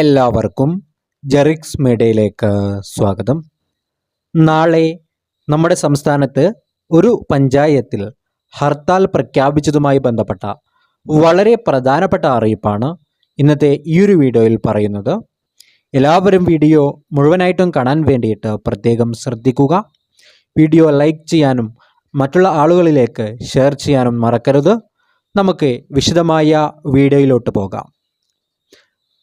എല്ലാവർക്കും ജെറിക്സ് മീഡിയയിലേക്ക് സ്വാഗതം. നാളെ നമ്മുടെ സംസ്ഥാനത്ത് ഒരു പഞ്ചായത്തിൽ ഹർത്താൽ പ്രഖ്യാപിച്ചതുമായി ബന്ധപ്പെട്ട വളരെ പ്രധാനപ്പെട്ട അറിയിപ്പാണ് ഇന്നത്തെ ഈ ഒരു വീഡിയോയിൽ പറയുന്നത്. എല്ലാവരും വീഡിയോ മുഴുവനായിട്ടും കാണാൻ വേണ്ടിയിട്ട് പ്രത്യേകം ശ്രദ്ധിക്കുക. വീഡിയോ ലൈക്ക് ചെയ്യാനും മറ്റുള്ള ആളുകളിലേക്ക് ഷെയർ ചെയ്യാനും മറക്കരുത്. നമുക്ക് വിശദമായ വീഡിയോയിലോട്ട് പോകാം.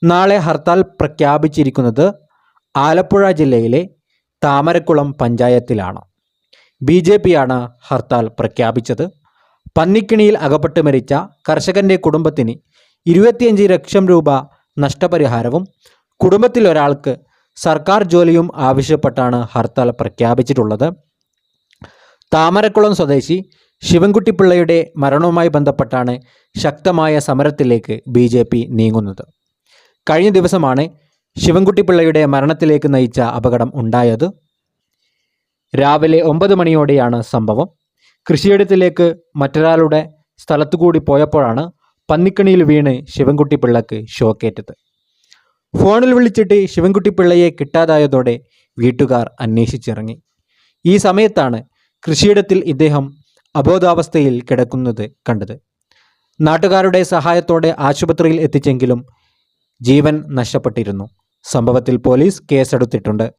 നാളെ ഹർത്താൽ പ്രഖ്യാപിച്ചിരിക്കുന്നത് ആലപ്പുഴ ജില്ലയിലെ താമരക്കുളം പഞ്ചായത്തിലാണ്. ബി ജെ പിയാണ് ഹർത്താൽ പ്രഖ്യാപിച്ചത്. പന്നിക്കിണിയിൽ അകപ്പെട്ട് മരിച്ച കർഷകന്റെ കുടുംബത്തിന് ഇരുപത്തിയഞ്ച് ലക്ഷം രൂപ നഷ്ടപരിഹാരവും കുടുംബത്തിൽ ഒരാൾക്ക് സർക്കാർ ജോലിയും ആവശ്യപ്പെട്ടാണ് ഹർത്താൽ പ്രഖ്യാപിച്ചിട്ടുള്ളത്. താമരക്കുളം സ്വദേശി ശിവൻകുട്ടിപ്പിള്ളയുടെ മരണവുമായി ബന്ധപ്പെട്ടാണ് ശക്തമായ സമരത്തിലേക്ക് ബി നീങ്ങുന്നത്. കഴിഞ്ഞ ദിവസമാണ് ശിവൻകുട്ടിപ്പിള്ളയുടെ മരണത്തിലേക്ക് നയിച്ച അപകടം ഉണ്ടായത്. രാവിലെ ഒമ്പത് മണിയോടെയാണ് സംഭവം. കൃഷിയിടത്തിലേക്ക് മറ്റൊരാളുടെ സ്ഥലത്തുകൂടി പോയപ്പോഴാണ് പന്നിക്കണിയിൽ വീണ് ശിവൻകുട്ടിപ്പിള്ളക്ക് ഷോക്കേറ്റത്. ഫോണിൽ വിളിച്ചിട്ട് ശിവൻകുട്ടിപ്പിള്ളയെ കിട്ടാതായതോടെ വീട്ടുകാർ അന്വേഷിച്ചിറങ്ങി. ഈ സമയത്താണ് കൃഷിയിടത്തിൽ ഇദ്ദേഹം അബോധാവസ്ഥയിൽ കിടക്കുന്നത് കണ്ടത്. നാട്ടുകാരുടെ സഹായത്തോടെ ആശുപത്രിയിൽ എത്തിച്ചെങ്കിലും ജീവൻ നഷ്ടപ്പെട്ടിരുന്നു. സംഭവത്തിൽ പോലീസ് കേസെടുത്തിട്ടുണ്ട്.